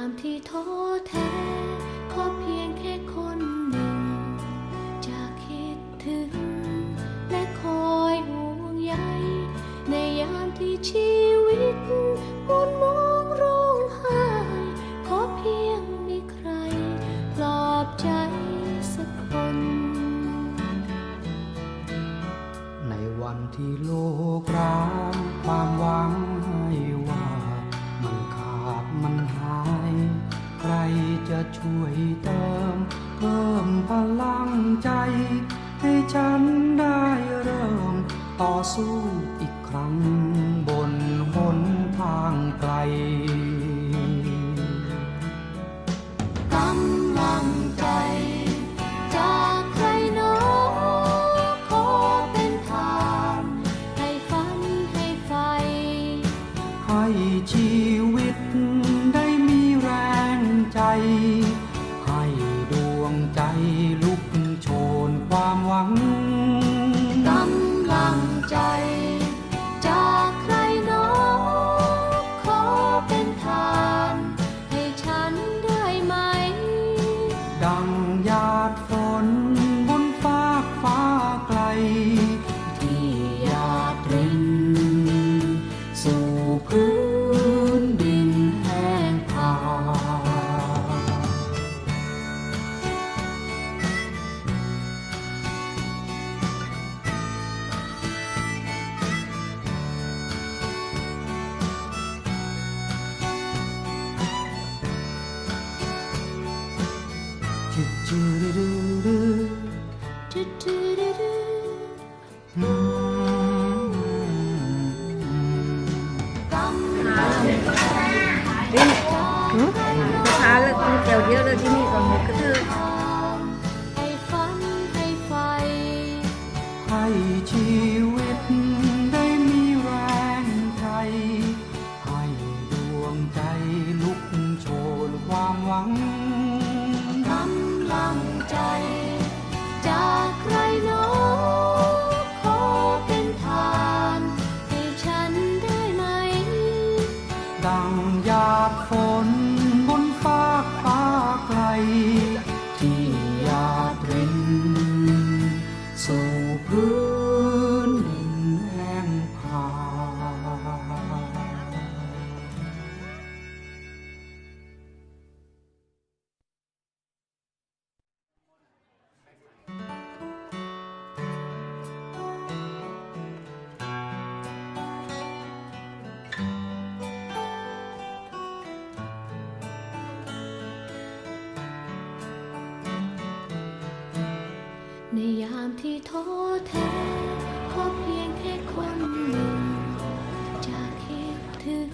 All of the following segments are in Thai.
ามที่ท้อแท้ ขอเพียงแค่คนหนึ่ง จะคิดถึง และคอยห่วงใยในยามที่ชีวิตมุนมองร้องไห้ ขอเพียงมีใครปลอบใจ ให้ฉันได้เริ่มต่อสู้อีกครั้งบนหนทางไกลกำลังใจจากใครหนอขอเป็นทานให้ฝันให้ไฟ ให้ชีวิตได้มีแรงใจ นบนฟากฟ้าไกล ที่หยาดริน สู่พื้นดินแห้งผากจืดจืด ลูกค้าแล้วกินแก้วเดียวเลยที่นี่ก็หมดก็คือ จากฝนบนฟากฟ้าไกล ยามที่ท้อแท้ขอเพียงแค่คนหนึ่งจะคิดถึง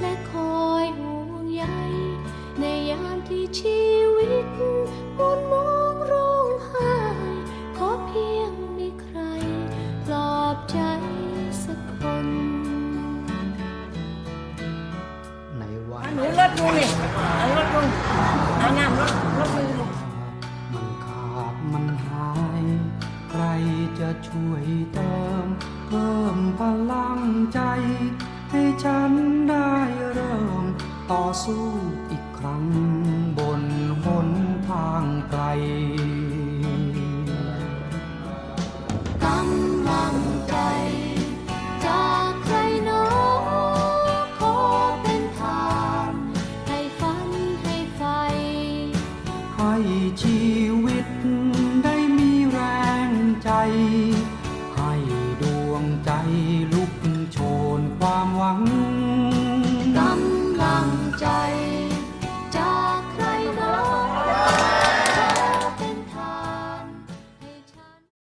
และคอยห่วงใยในยามที่ชีวิตมุนมองร้องไห้ขอเพียงมีใคร ปลอบใจสักคนในวันหนูรถลุงนี่เอารถลุงเอาน้ำรถรถมุง ช่วยเติมเพิ่มพลังใจ ให้ฉันได้เริ่มต่อสู้อีกครั้ง